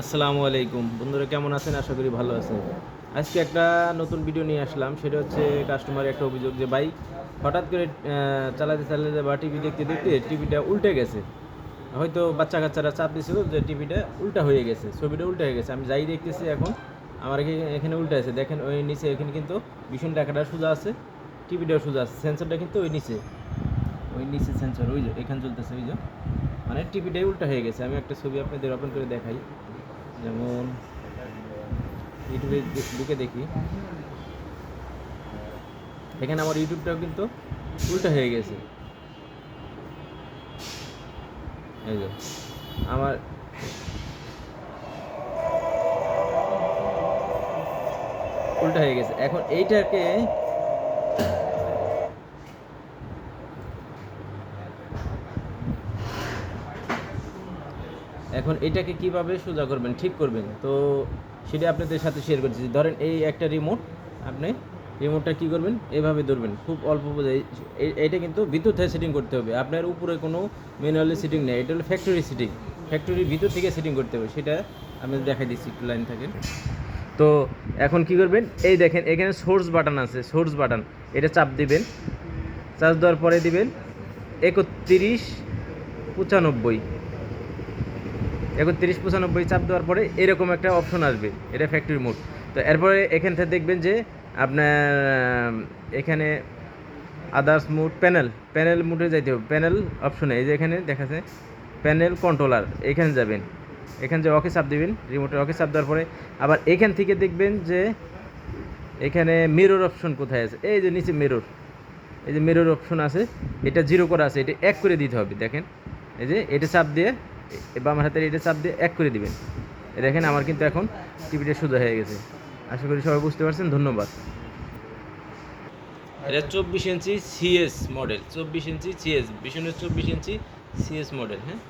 আসসালামু আলাইকুম। বন্ধুরা, কেমন আছেন? আশা করি ভালো আছেন। আজকে একটা নতুন ভিডিও নিয়ে আসলাম। সেটা হচ্ছে কাস্টমারের একটা অভিযোগ যে, ভাই, হঠাৎ করে চালাতে চালাতে বা টিভি দেখতে দেখতে টিভিটা উল্টে গেছে। হয়তো বাচ্চা কাচ্চারা চাপ দিছিল যে টিভিটা উল্টা হয়ে গেছে, ছবিটা উল্টা হয়ে গেছে। আমি যাই দেখতেছি এখন, আমার এখানে উল্টা আছে। দেখেন, ওই নিচে এখানে কিন্তু ভীষণ টাকাটা সোজা আছে টিভিটাও সোজা আছে। সেন্সরটা কিন্তু ওই নিচে। ওই নিচে সেন্সর ওই যে, এখানে চলতেছে, ওই যে। মানে টিভিটাই উল্টা হয়ে গেছে। আমি একটা ছবি আপনাদের ওপেন করে দেখাই। যেমন, ইউটিউবে ঢুকে দেখি। এখানে আমার ইউটিউবটাও কিন্তু উল্টা হয়ে গেছে। এই যে, আমার উল্টা হয়ে গেছে। এখন এইটাকে এখন এটাকে কীভাবে সোজা করবেন, ঠিক করবেন? তো সেটা আপনাদের সাথে শেয়ার করছি। ধরেন এই একটা রিমোট আপনি রিমোটটা কি করবেন? এভাবে ধরবেন। খুব অল্প এটা কিন্তু বিদ্যুৎ থেকে সেটিং করতে হবে। আপনার উপরে কোনো ম্যানুয়ালি সেটিং নেই। এটা হলো ফ্যাক্টরি সেটিং ফ্যাক্টরির ভিতর থেকে সেটিং করতে হবে। সেটা আমি দেখাই দিচ্ছি, একটু লাইন থাকেন। তো এখন কি করবেন? এই দেখেন, এখানে সোর্স বাটন আছে। সোর্স বাটন এটা চাপ দিবেন। চার্জ দেওয়ার পরে দিবেন একত্রিশ পঁচানব্বই। একত্রিশ, পঁচানব্বই চাপ দেওয়ার পরে এরকম একটা অপশন আসবে, এটা ফ্যাক্টরি মোড তো এরপরে এখান থেকে দেখবেন যে আপনার, এখানে আদার্স মুড প্যানেল প্যানেল মুডে যাইতে হবে। প্যানেল অপশনে এই যে এখানে দেখাচ্ছে প্যানেল কন্ট্রোলার এখানে যাবেন। এখানে যে ওকে চাপ দিবেন রিমোটে ওকে চাপ দেওয়ার পরে। আবার এখান থেকে দেখবেন যে এখানে মিরর অপশন কোথায় আছে? এই যে নিচে মিরর এই যে মিরর অপশন আছে, এটা জিরো করা আছে, এটা এক করে দিতে হবে, দেখেন। এই যে এটা চাপ দিয়ে বাম হাতের এটা চাপ দিয়ে এক করে দিবেন। দেখেন আমার কিন্তু এখন টিভিটা সোজা হয়ে গেছে। আশা করি সবাই বুঝতে পারছেন, ধন্যবাদ। এটা চব্বিশ ইঞ্চি সিএস মডেল চব্বিশ ইঞ্চি সিএস ভীষণের চব্বিশ ইঞ্চি সিএস মডেল হ্যাঁ?